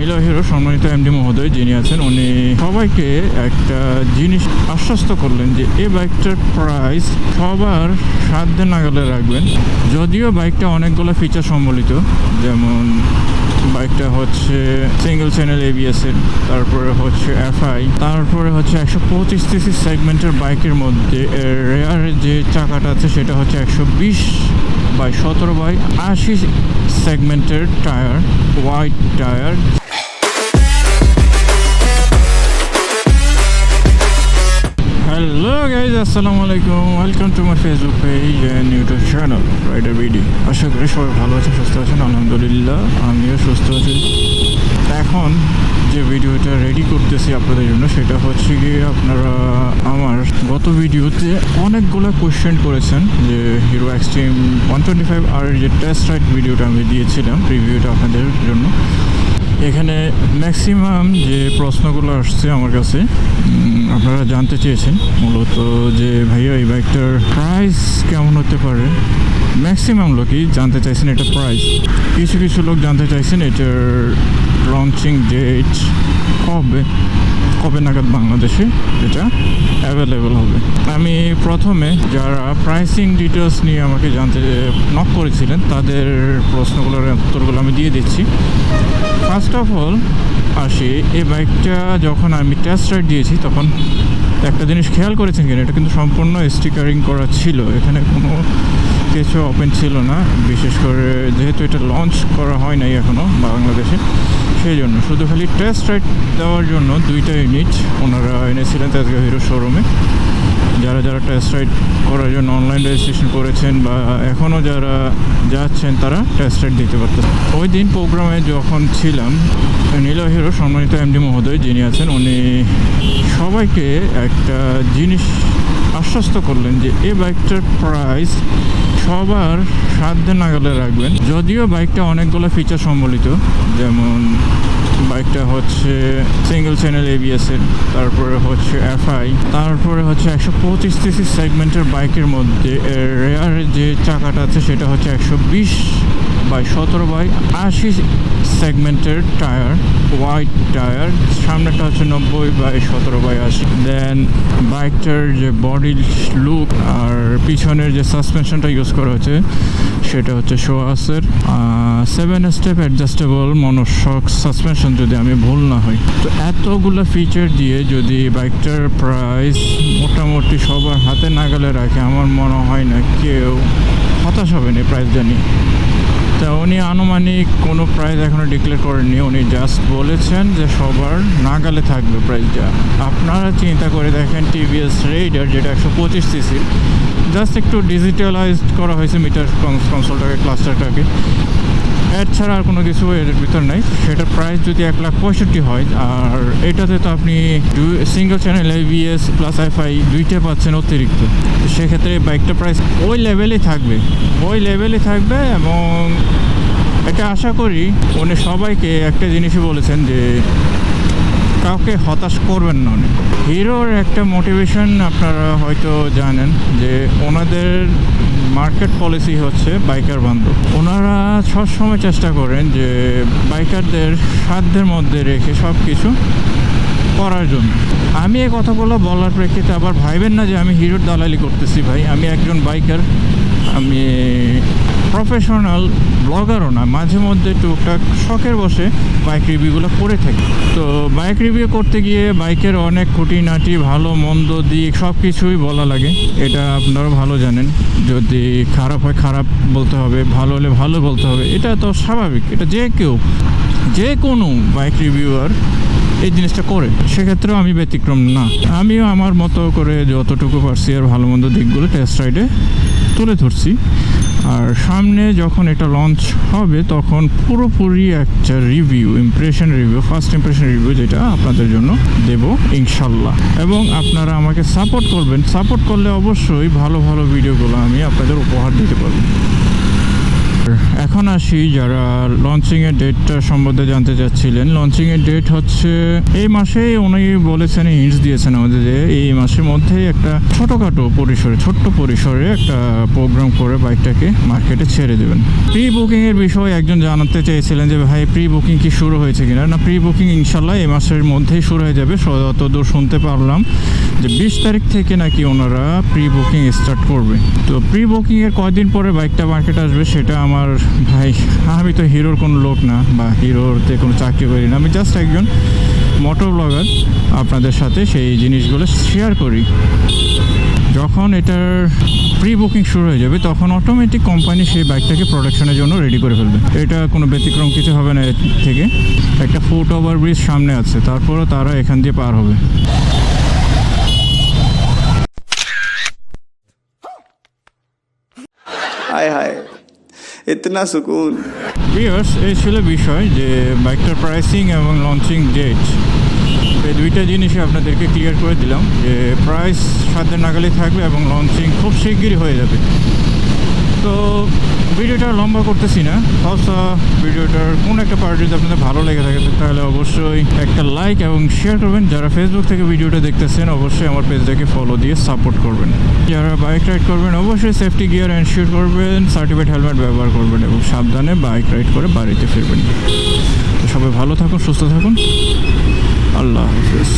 নীলা hero সম্মানিত MD মহোদয়, যিনি আছেন, উনি সবাইকে একটা জিনিস আশ্বস্ত করলেন যে এই বাইকটার প্রাইস সবার সাধ্যে নাগালে রাখবেন। যদিও বাইকটা অনেকগুলো ফিচার সম্বলিত, যেমন বাইকটা হচ্ছে সিঙ্গেল চ্যানেল এবিএস এর তারপরে হচ্ছে এফআই তারপরে হচ্ছে একশো পঁচিশ সিসি সেগমেন্টের বাইকের মধ্যে রেয়ার যে চাকাটা আছে, সেটা হচ্ছে একশো বিশ বাই সতেরো বাই আশি সেগমেন্টের tyre white tyre hello guys আসসালামু আলাইকুম welcome to my Facebook page and YouTube channel rider BD আশা করি সবাই ভালো আছেন, সুস্থ আছেন, আলহামদুলিল্লাহ। আমিও সুস্থ আছি। এখন যে ভিডিওটা রেডি করতেছি আপনাদের জন্য, সেটা হচ্ছে কি আপনারা আমার গত ভিডিওতে অনেকগুলো কোয়েশ্চেন করেছেন যে Hero Xtreme one twenty five আর যে টেস্ট রাইট ভিডিওটা আমি দিয়েছিলাম রিভিউটা আপনাদের জন্য। এখানে ম্যাক্সিমাম যে প্রশ্নগুলো আসছে আমার কাছে আপনারা জানতে চেয়েছেন, মূলত যে ভাইয়া এই বাইকটার প্রাইস কেমন হতে পারে? ম্যাক্সিমাম লোকই জানতে চাইছেন এটা প্রাইস কিছু কিছু লোক জানতে চাইছেন এটার লঞ্চিং ডেট কবে কবে নাগাদ বাংলাদেশে এটা অ্যাভেলেবেল হবে? আমি প্রথমে যারা প্রাইসিং ডিটেলস নিয়ে আমাকে জানতে নক করেছিলেন, তাদের প্রশ্নগুলোর উত্তরগুলো আমি দিয়ে দিচ্ছি। ফার্স্ট অফ অল আসি, এই বাইকটা যখন আমি টেস্ট রাইড দিয়েছি, তখন একটা জিনিস খেয়াল করেছেন কিনা? এটা কিন্তু সম্পূর্ণ স্টিকারিং করা ছিল। এখানে কোনো কিছু ওপেন ছিল না। বিশেষ করে যেহেতু এটা লঞ্চ করা হয় নাই এখনও বাংলাদেশে। সেই জন্য, শুধু খালি টেস্ট রাইড দেওয়ার জন্য দুইটা ইউনিট ওনারা এনেছিলেন তেজগাঁও হিরো শোরুমে যারা যারা টেস্ট রাইড করার জন্য অনলাইন রেজিস্ট্রেশন করেছেন বা এখনও যারা যাচ্ছেন, তারা টেস্ট রাইড দিতে পারতেন। ওই দিন প্রোগ্রামে যখন ছিলাম, নীলা হিরো সম্মানিত এমডি মহোদয় যিনি আছেন, উনি সবাইকে একটা জিনিস আশ্বস্ত করলেন যে, এই বাইকটার প্রাইস সবার সাধ্যে নাগালে রাখবেন। যদিও বাইকটা অনেকগুলো ফিচার সম্বলিত, যেমন বাইকটা হচ্ছে সিঙ্গেল চ্যানেল এবিএস এর, তারপরে হচ্ছে এফআই তারপরে হচ্ছে একশো পঁচিশ সিসি সেগমেন্টের বাইকের মধ্যে। রেয়ার যে চাকাটা আছে, সেটা হচ্ছে একশো বিশ বাই সতেরো বাই আশি সেগমেন্টের টায়ার হোয়াইট টায়ার সামনেটা হচ্ছে নব্বই বাই সতেরো বাই আশি। দেন বাইকটার যে বডি লুক আর পিছনের যে সাসপেনশনটা ইউজ করা হয়েছে সেটা হচ্ছে শোয়াসের seven step adjustable monoshock suspension যদি আমি ভুল না হই। তো এতগুলো ফিচার দিয়ে যদি বাইকটার প্রাইস মোটামুটি সবার হাতে নাগালে রাখে, আমার মনে হয় না কেউ হতাশ হবে না প্রাইস জানিয়ে তা উনি আনুমানিক কোনো প্রাইজ এখনও ডিক্লেয়ার করেননি। উনি জাস্ট বলেছেন যে সবার নাগালে থাকবে প্রাইজটা আপনারা চিন্তা করে দেখেন টিভিএস রেইডার যেটা একশো পঁচিশ সিসির জাস্ট একটু ডিজিটালাইজড করা হয়েছে মিটার কনসোলটাকে ক্লাস্টারটাকে এর ছাড়া আর কোনো কিছু এর ভিতর নাই। সেটার প্রাইস যদি এক লাখ পঁয়ষট্টি হয়, আর এটাতে তো আপনি single channel ABS plus FI দুইটা পাচ্ছেন অতিরিক্ত। তো সেক্ষেত্রে বাইকটা প্রাইস ওই লেভেলেই থাকবে। ওই লেভেলে থাকবে এবং এটা আশা করি উনি সবাইকে একটা জিনিসই বলেছেন যে, কাউকে হতাশ করবেন না উনি। হিরোর একটা মোটিভেশন আপনারা হয়তো জানেন যে, ওনাদের মার্কেট পলিসি হচ্ছে বাইকার বান্ধব। ওনারা সবসময় চেষ্টা করেন যে বাইকারদের সাধ্যের মধ্যে রেখে সব কিছু করার জন্য। আমি এই কথাগুলো বলার প্রেক্ষিতে আবার ভাইবেন না যে আমি হিরোর দালালি করতেছি ভাই, আমি একজন বাইকার আমি প্রফেশনাল ব্লগারও না, মাঝে মধ্যে টুকটাক শখের বসে বাইক রিভিউগুলো করে থাকি। তো বাইক রিভিউ করতে গিয়ে বাইকের অনেক খুঁটিনাটি, ভালো, মন্দ দিক সব কিছুই বলা লাগে। এটা আপনারাও ভালো জানেন। যদি খারাপ হয় খারাপ বলতে হবে, ভালো হলে ভালো বলতে হবে, এটা তো স্বাভাবিক। এটা যে কেউ, যে কোনো বাইক রিভিউয়ার এই জিনিসটা করে। সেক্ষেত্রেও আমি ব্যতিক্রম না। আমিও আমার মতো করে যতটুকু পারছি আর ভালো মন্দ দিকগুলো টেস্ট রাইডে তুলে ধরছি। আর সামনে যখন এটা লঞ্চ হবে, তখন পুরোপুরি একটা review impression review first impression review যেটা আপনাদের জন্য দেব, ইনশাল্লাহ। এবং আপনারা আমাকে সাপোর্ট করবেন। সাপোর্ট করলে অবশ্যই ভালো ভালো ভিডিওগুলো আমি আপনাদের উপহার দিতে পারব। এখন আসি যারা লঞ্চিং এর ডেটটা সম্বন্ধে জানতে চাচ্ছিলেন। লঞ্চিং এর ডেট হচ্ছে এই মাসেই উনি বলেছেন হিন্টস দিয়েছেন আমাদের যে এই মাসের মধ্যেই একটা ছোটখাটো পরিসরে, ছোট্ট পরিসরে একটা প্রোগ্রাম করে বাইকটাকে মার্কেটে ছেড়ে দেবেন। প্রি বুকিং এর বিষয়ে একজন জানাতে চেয়েছিলেন যে, ভাই প্রি বুকিং কি শুরু হয়েছে কিনা? না প্রি বুকিং ইনশাল্লাহ এই মাসের মধ্যেই শুরু হয়ে যাবে। যতদূর শুনতে পারলাম। যে বিশ তারিখ থেকে নাকি ওনারা প্রি বুকিং স্টার্ট করবে। তো প্রি বুকিং এর কয়দিন পরে বাইকটা মার্কেট আসবে সেটা আমার ভাই, আমি তো হিরোর কোনো লোক না বা হিরোরতে কোনো চাকরি করি না। আমি জাস্ট একজন মোটর ব্লগার আপনাদের সাথে সেই জিনিসগুলো শেয়ার করি। যখন এটার প্রি বুকিং শুরু হয়ে যাবে, তখন অটোমেটিক কোম্পানি সেই বাইকটাকে প্রোডাকশনের জন্য রেডি করে ফেলবে। এটা কোনো ব্যতিক্রম কিছু হবে না এর থেকে। একটা ফুট ওভার ব্রিজ সামনে আছে, তারপরও তারা এখান দিয়ে পার হবে। হায় হায় ইতনা সুকুন। ভিউয়ার্স এই ছিল বিষয় যে বাইকটার প্রাইসিং এবং লঞ্চিং ডেট এই দুইটা জিনিসই আপনাদেরকে ক্লিয়ার করে দিলাম যে প্রাইস দিন নাগালে থাকবে এবং লঞ্চিং খুব শিগগিরই হয়ে যাবে। তো ভিডিওটা লম্বা করতেছি না। হলসা ভিডিওটার কোন একটা পার্ট যদি আপনাদের ভালো লেগে থাকে, তাহলে অবশ্যই একটা লাইক এবং শেয়ার করবেন। যারা ফেসবুক থেকে ভিডিওটা দেখতেছেন, অবশ্যই আমার পেজটাকে ফলো দিয়ে সাপোর্ট করবেন। যারা বাইক রাইড করবেন, অবশ্যই সেফটি গিয়ার এনশিওর করবেন সার্টিফিকেট হেলমেট ব্যবহার করবেন এবং সাবধানে বাইক রাইড করে বাড়িতে ফিরবেন। তো সবাই ভালো থাকুন, সুস্থ থাকুন। আল্লাহ হাফিজ.